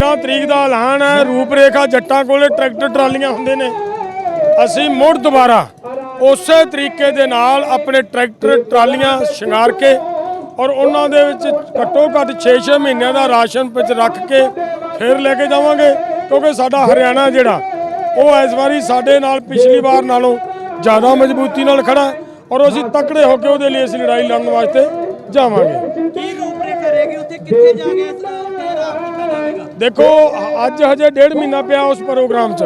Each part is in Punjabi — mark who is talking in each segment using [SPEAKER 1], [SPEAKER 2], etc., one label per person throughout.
[SPEAKER 1] ਨਾ ਤਰੀਕ ਦਾ ਐਲਾਨ ਹੈ, ਰੂਪਰੇਖਾ ਜੱਟਾਂ ਕੋਲੇ ਟਰੈਕਟਰ ਟਰਾਲੀਆਂ ਹੁੰਦੇ ਨੇ। ਅਸੀਂ ਮੁੜ ਦੁਬਾਰਾ ਉਸੇ ਤਰੀਕੇ ਦੇ ਨਾਲ ਆਪਣੇ ਟਰੈਕਟਰ ਟਰਾਲੀਆਂ ਸ਼ਿੰਗਾਰ ਕੇ ਔਰ ਉਹਨਾਂ ਦੇ ਵਿੱਚ ਘੱਟੋ ਘੱਟ 6-6 ਮਹੀਨਿਆਂ ਦਾ ਰਾਸ਼ਨ ਵਿੱਚ ਰੱਖ ਕੇ ਫਿਰ ਲੈ ਕੇ ਜਾਵਾਂਗੇ, ਕਿਉਂਕਿ ਸਾਡਾ ਹਰਿਆਣਾ ਜਿਹੜਾ, ਉਹ ਇਸ ਵਾਰੀ ਸਾਡੇ ਨਾਲ ਪਿਛਲੀ ਵਾਰ ਨਾਲੋਂ ਜ਼ਿਆਦਾ ਮਜ਼ਬੂਤੀ ਨਾਲ ਖੜਾ ਔਰ ਅਸੀਂ ਤਕੜੇ ਹੋ ਕੇ ਉਹਦੇ ਲਈ ਅਸੀਂ ਲੜਾਈ ਲੜਨ ਵਾਸਤੇ ਜਾਵਾਂਗੇ।
[SPEAKER 2] ਕੀ ਰੂਪਰੇਖਾ ਰਹੇਗੀ ਉੱਥੇ ਕਿੱਥੇ ਜਾ ਕੇ
[SPEAKER 1] ਦੇਖੋ ਅੱਜ ਹਜੇ ਡੇਢ ਮਹੀਨਾ ਪਿਆ ਉਸ ਪ੍ਰੋਗਰਾਮ 'ਚ।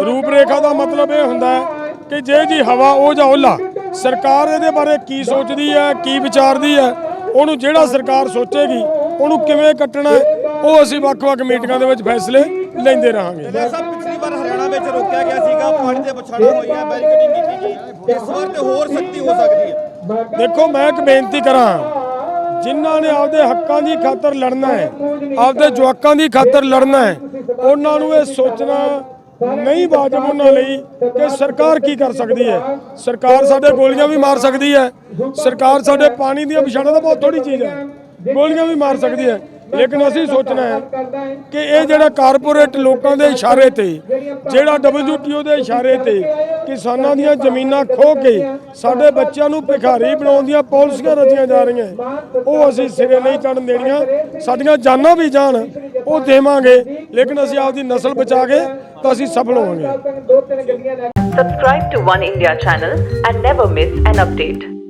[SPEAKER 1] ਰੂਪਰੇਖਾ ਦਾ ਮਤਲਬ ਇਹ ਹੁੰਦਾ ਹੈ ਕਿ ਜੇ ਜੀ ਹਵਾ ਉਹ ਜਾਂ ਓਲਾ ਸਰਕਾਰ ਇਹਦੇ ਬਾਰੇ ਕੀ ਸੋਚਦੀ ਹੈ ਕੀ ਵਿਚਾਰਦੀ ਹੈ ਉਹਨੂੰ ਜਿਹੜਾ ਸਰਕਾਰ ਸੋਚੇਗੀ ਉਹਨੂੰ ਕਿਵੇਂ ਕੱਟਣਾ ਹੈ ਉਹ ਅਸੀਂ ਵੱਖ-ਵੱਖ ਮੀਟਿੰਗਾਂ ਦੇ ਵਿੱਚ ਫੈਸਲੇ ਲੈਂਦੇ ਰਹਾਂਗੇ।
[SPEAKER 3] ਸਭ ਪਿਛਲੀ ਵਾਰ ਹਰਿਆਣਾ ਵਿੱਚ ਰੋਕਿਆ ਗਿਆ ਸੀਗਾ ਪਾਣੀ ਦੇ ਪਛਾੜਾਂ ਹੋਈਆਂ ਬੈਰੀਕੇਡਿੰਗ ਕੀਤੀ ਗਈ। ਇਸ ਵਾਰ ਤੇ ਹੋਰ ਸਖਤੀ ਹੋ ਸਕਦੀ ਹੈ।
[SPEAKER 1] ਦੇਖੋ ਮੈਂ ਇੱਕ ਬੇਨਤੀ ਕਰਾਂ ਜਿਨ੍ਹਾਂ ਨੇ ਆਪਦੇ ਹੱਕਾਂ ਦੀ ਖਾਤਰ ਲੜਨਾ ਹੈ, ਆਪਦੇ ਜਵਾਕਾਂ ਦੀ ਖਾਤਰ ਲੜਨਾ ਹੈ, ਉਹਨਾਂ ਨੂੰ ਇਹ ਸੋਚਣਾ ਨਹੀਂ ਵਾਜਬ ਉਹਨਾਂ ਲਈ ਕਿ ਸਰਕਾਰ ਕੀ ਕਰ ਸਕਦੀ ਹੈ। ਸਰਕਾਰ ਸਾਡੇ ਗੋਲੀਆਂ ਵੀ ਮਾਰ ਸਕਦੀ ਹੈ। ਸਰਕਾਰ ਸਾਡੇ ਪਾਣੀ ਦੀਆਂ ਵਿਛਾੜਾਂ ਤਾਂ ਬਹੁਤ ਥੋੜੀ ਚੀਜ਼ ਹੈ। ਗੋਲੀਆਂ ਵੀ ਮਾਰ ਸਕਦੀ ਹੈ। ਲੇਕਿਨ ਅਸੀਂ ਸੋਚਣਾ ਹੈ ਕਿ ਇਹ ਜਿਹੜਾ ਕਾਰਪੋਰੇਟ ਲੋਕਾਂ ਦੇ ਇਸ਼ਾਰੇ ਤੇ ਜਿਹੜਾ WTO ਦੇ ਇਸ਼ਾਰੇ ਤੇ ਕਿਸਾਨਾਂ ਦੀਆਂ ਜ਼ਮੀਨਾਂ ਖੋਹ ਕੇ ਸਾਡੇ ਬੱਚਿਆਂ ਨੂੰ ਭਿਖਾਰੀ ਬਣਾਉਣ ਦੀਆਂ ਪਾਲਿਸੀਆਂ ਰਚੀਆਂ ਜਾ ਰਹੀਆਂ। ਉਹ ਅਸੀਂ ਸਿਰੇ ਨਹੀਂ ਚੜਨ ਦੇਣੀਆਂ। ਸਾਡੀਆਂ ਜਾਨਾਂ ਵੀ ਜਾਣ ਉਹ ਦੇਵਾਂਗੇ ਲੇਕਿਨ ਅਸੀਂ ਆਪਦੀ ਨਸਲ ਬਚਾ ਕੇ ਤਾਂ ਅਸੀਂ ਸਫਲ ਹੋਵਾਂਗੇ।
[SPEAKER 4] Subscribe to One India channel and never miss an update.